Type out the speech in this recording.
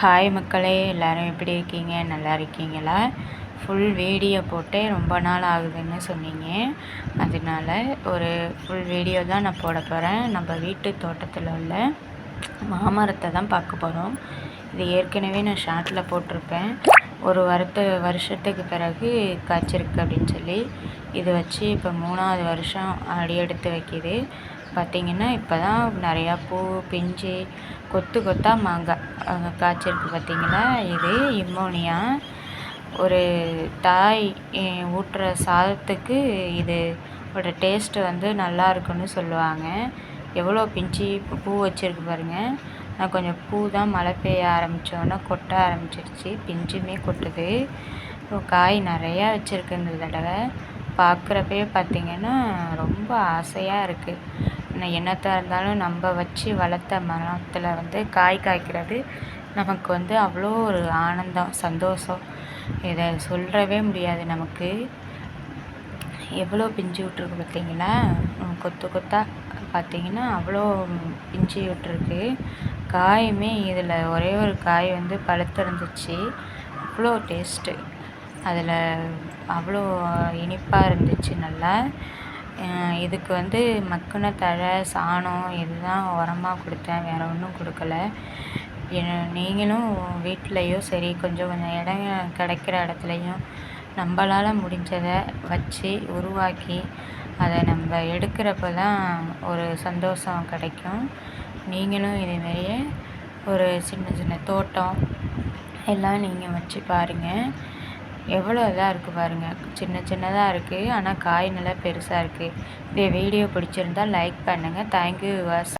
Hi மக்களே எல்லோரும் எப்படி இருக்கீங்க? நல்லா இருக்கீங்களா? ஃபுல் வீடியோ போட்டு ரொம்ப நாள் ஆகுதுன்னு சொன்னீங்க. அதனால ஒரு ஃபுல் வீடியோ தான் நான் போட போகிறேன் நம்ம வீட்டு தோட்டத்தில் உள்ள மாமரத்தை தான் பார்க்க போகிறோம் இது ஏற்கனவே நான் ஷார்ட்டில் போட்டிருப்பேன். ஒரு வருத்த வருஷத்துக்கு பிறகு காய்ச்சிருக்கு அப்படின்னு சொல்லி இது வச்சு இப்போ மூணாவது வருஷம் அடி எடுத்து வைக்கிது. பார்த்திங்கன்னா இப்போ தான் நிறையா பூ பிஞ்சு கொத்து கொத்தாக மாங்காய் காய்ச்சிருக்கு பார்த்திங்களா இது இம்மோனியா. ஒரு தாய் ஊட்டுற சாதத்துக்கு இது ஒரு டேஸ்ட்டு வந்து நல்லா இருக்குன்னு சொல்லுவாங்க. எவ்வளோ பிஞ்சு பூ வச்சுருக்கு பாருங்கள் நான் கொஞ்சம் பூ தான் மழை பெய்ய ஆரம்பித்தோன்னே கொட்ட ஆரம்பிச்சிருச்சு. பிஞ்சுமே கொட்டுது. காய் நிறையா வச்சுருக்கு இந்த தடவை. பார்க்குறப்பயே பார்த்திங்கன்னா ரொம்ப ஆசையாக இருக்குது என்னத்தாக இருந்தாலும் நம்ம வச்சு வளர்த்த மரத்தில் வந்து காய் காய்க்கிறது நமக்கு வந்து அவ்வளோ ஒரு ஆனந்தம் சந்தோஷம். இதை சொல்கிறவே முடியாது நமக்கு. எவ்வளோ பிஞ்சு விட்ருக்கு பார்த்தீங்களா? கொத்து கொத்தாக பார்த்தீங்கன்னா அவ்வளோ பிஞ்சு விட்ருக்கு காயுமே இதில் ஒரே ஒரு காய் வந்து பழுத்திருந்துச்சு அவ்வளோ டேஸ்ட்டு. அதில் அவ்வளோ இனிப்பாக இருந்துச்சு நல்லா. இதுக்கு வந்து மக்குன தழை சாணம் இதுதான் உரமாக கொடுத்தேன். வேறு ஒன்றும் கொடுக்கல. நீங்களும் வீட்லேயோ சரி கொஞ்சம் கொஞ்சம் இடம் கிடைக்கிற இடத்துலையும் நம்மளால் முடிஞ்சதை வச்சு உருவாக்கி அதை நம்ம எடுக்கிறப்ப தான் ஒரு சந்தோஷம் கிடைக்கும். நீங்களும் இதேமாரியே ஒரு சின்ன சின்ன தோட்டம் எல்லாம் நீங்கள் வச்சு பாருங்கள் எவ்வளோ இதாக இருக்குது பாருங்கள் சின்ன சின்னதாக இருக்குது ஆனால் காய் நல்லா பெருசாக இருக்குது. இந்த வீடியோ பிடிச்சிருந்தா லைக் பண்ணுங்கள் தேங்க்யூ வாஸ்